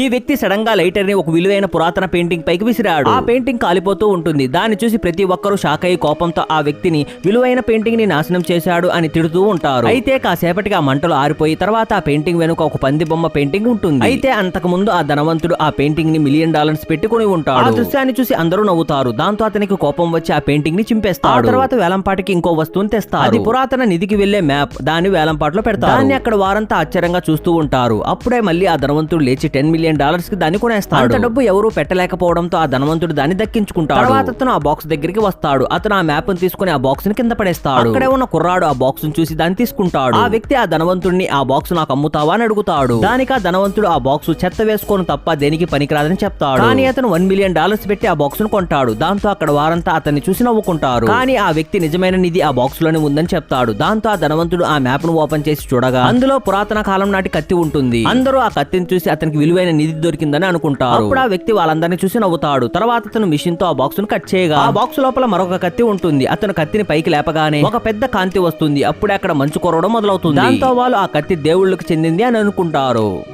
ఈ వ్యక్తి సడన్గా లైటర్ని ఒక విలువైన పురాతన పెయింటింగ్ పైకి విసిరాడు. ఆ పెయింటింగ్ కాలిపోతూ ఉంటుంది. దాన్ని చూసి ప్రతి ఒక్కరూ షాక్ అయ్యి కోపంతో ఆ వ్యక్తిని విలువైన పెయింటింగ్ని నాశనం చేశాడు అని తిడుతూ ఉంటారు. అయితే కాసేపటికి ఆ మంటలు ఆరిపోయి తర్వాత ఆ పెయింటింగ్ వెనుక ఒక పంది బొమ్మ పెయింటింగ్ ఉంటుంది. అయితే అంతకు ముందు ఆ ధనవంతుడు ఆ పెయింటింగ్ని మిలియన్ డాలర్స్ పెట్టుకుని ఉంటాడు. ఆ దృశ్యాన్ని చూసి అందరూ నవ్వుతారు. దాంతో అతనికి కోపం వచ్చి ఆ పెయింటింగ్ని చింపేస్తాడు. తర్వాత వేలంపాటికి ఇంకో వస్తువుని తెస్తారు అది పురాతన నిధికి వెళ్ళే మ్యాప్. దాన్ని వేలంపాట్లో పెడతారు. దాన్ని అక్కడ వారంతా ఆశ్చర్యంగా చూస్తూ ఉంటారు. అప్పుడే మళ్ళీ ఆ ధనవంతుడు లేచి టెన్ మిలియన్ డాలర్స్కి దాన్ని కొనేస్తాడు. అంత డబ్బు ఎవరూ పెట్టలేకపోవడంతో ఆ ధనవంతుడు దాన్ని దక్కించుకుంటాడు. తర్వాత అతను ఆ బాక్స్ దగ్గరికి వస్తాడు. అతను ఆ మ్యాప్ని తీసుకుని ఆ బాక్స్ని కింద పడేస్తాడు. అక్కడే ఉన్న కుర్రాడు ఆ బాక్స్ని చూసి దాన్ని తీసుకుంటాడు. ఆ వ్యక్తి ఆ ధనవంతుడిని ఆ బాక్స్ నాకు అమ్ముతావా అని అడుగుతాడు. దానికి ఆ ధనవంతుడు ఆ బాక్స్ చెత్త వేసుకొని తప్ప దేనికి పనికిరాదని చెప్తాడు. కానీ అతను వన్ మిలియన్ డాలర్స్ పెట్టి ఆ బాక్స్ను కొంటాడు. దాంతో అక్కడ వారంతా అతన్ని చూసి నవ్వుకుంటారు. కానీ ఆ వ్యక్తి నిజమైన నిధి ఆ బాక్స్లోనే ఉందని చెప్తాడు. దాంతో ఆ ధనవంతుడు ఆ మ్యాప్ను ఓపెన్ చేసి చూడగా అందులో పురాతన కాలం నాటి కత్తి ఉంటుంది. అందరూ ఆ కత్తిని చూసి అతనికి విలువైన నిధి దొరికిందని అనుకుంటారు. అప్పుడు ఆ వ్యక్తి వాళ్ళందరినీ చూసి నవ్వుతాడు. తర్వాత అతను మిషన్తో ఆ బాక్స్ను కట్ చేయగా ఆ బాక్స్ లోపల మరొక కత్తి ఉంటుంది. అతను కత్తిని పైకి లేపగానే ఒక పెద్ద కాంతి వస్తుంది. అప్పుడే అక్కడ మంచు కొరవడం మొదలవుతుంది. దాంతో వాళ్ళు ఆ కత్తి దేవుళ్ళకి చెందింది అని అనుకుంటారు.